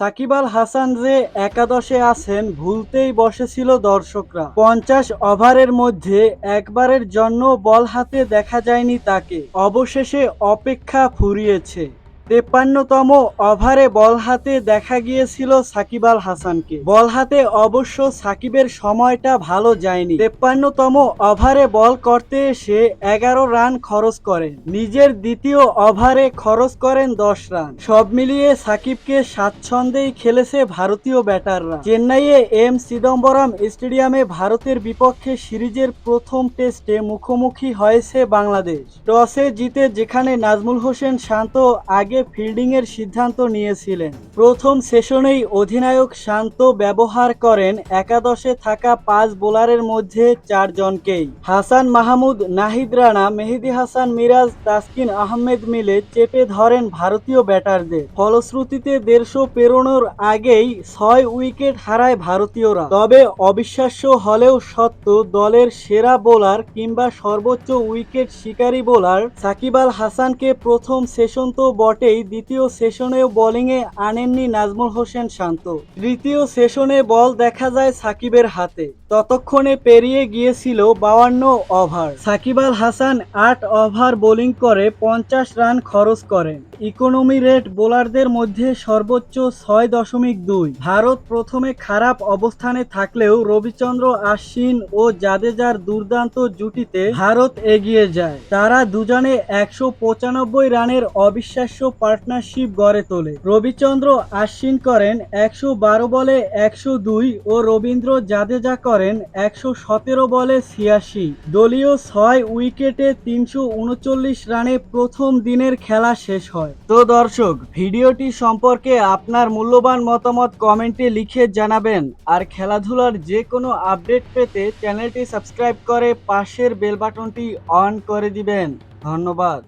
সাকিব আল হাসান যে একাদশে আছেন, ভুলতেই বসেছিল দর্শকরা। পঞ্চাশ ওভারের মধ্যে একবারের জন্য বল হাতে দেখা যায়নি তাকে। অবশেষে অপেক্ষা ফুরিয়েছে। তেপ্পান্নতম ওভারে বল হাতে দেখা গিয়েছিল সাকিব আল হাসানকে। বল হাতে অবশ্য সাকিবের সময়টা ভালো যায়নি। তেপ্পান্নতম ওভারে বল করতে এসে এগারো রান খরচ করেন। নিজের দ্বিতীয় ওভারে খরচ করেন দশ রান। সব মিলিয়ে সাকিবকে স্বাচ্ছন্দ্যেই খেলেছে ভারতীয় ব্যাটাররা। চেন্নাইয়ে এম চিদম্বরম স্টেডিয়ামে ভারতের বিপক্ষে সিরিজের প্রথম টেস্টে মুখোমুখি হয়েছে বাংলাদেশ। টসে জিতে যেখানে নাজমুল হোসেন শান্ত, আগে ফিল্ডিংয়ের সিদ্ধান্ত নিয়েছিলেন। প্রথম সেশনেই অধিনায়ক শান্ত ব্যবহার করেন একাদশে থাকা পাঁচ বোলারের মধ্যে চারজনকেই। হাসান মাহমুদ, নাহিদ রানা, মেহেদি হাসান মিরাজ, তাসকিন আহমেদ মিলে চেপে ধরেন ভারতীয় ব্যাটারদের। ফলশ্রুতিতে দেড়শো পেরোনোর আগেই ছয় উইকেট হারায় ভারতীয়রা। তবে অবিশ্বাস্য হলেও সত্য দলের সেরা বোলার কিংবা সর্বোচ্চ উইকেট শিকারী বোলার সাকিব আল হাসানকে প্রথম সেশন তো বটেই দ্বিতীয় সেশনেও বোলিংয়ে আনেননি নাজমুল হোসেন শান্ত। তৃতীয় সেশনে বল দেখা যায় সাকিবের হাতে। ততক্ষণে পেরিয়ে গিয়েছিল বাউান্ন ওভার। সাকিব আল হাসান আট ওভার বোলিং করে পঞ্চাশ রান খরচ করেন। ইকোনমি রেট বোলারদের মধ্যে সর্বোচ্চ ছয় দশমিক দুই। ভারত প্রথমে খারাপ অবস্থানে থাকলেও রবিচন্দ্র আশ্বিন ও জাদেজার দুর্দান্ত জুটিতে ভারত এগিয়ে যায়। তারা দুজনে একশো পঁচানব্বই রানের অবিশ্বাস্য পার্টনারশিপ গড়ে তোলে। রবিচন্দ্র আশ্বিন করেন একশো বারো বলে একশো দুই ও রবীন্দ্র জাদেজা করেন একশো সতেরো বলে ছিয়াশি। দলীয় ছয় উইকেটে তিনশো উনচল্লিশ রানে প্রথম দিনের খেলা শেষ হয়। তো দর্শক, ভিডিওটি সম্পর্কে আপনার মূল্যবান মতামত কমেন্টে লিখে জানাবেন। আর খেলাধুলার যে কোনো আপডেট পেতে চ্যানেলটি সাবস্ক্রাইব করে পাশের বেল বাটনটি অন করে দিবেন। ধন্যবাদ।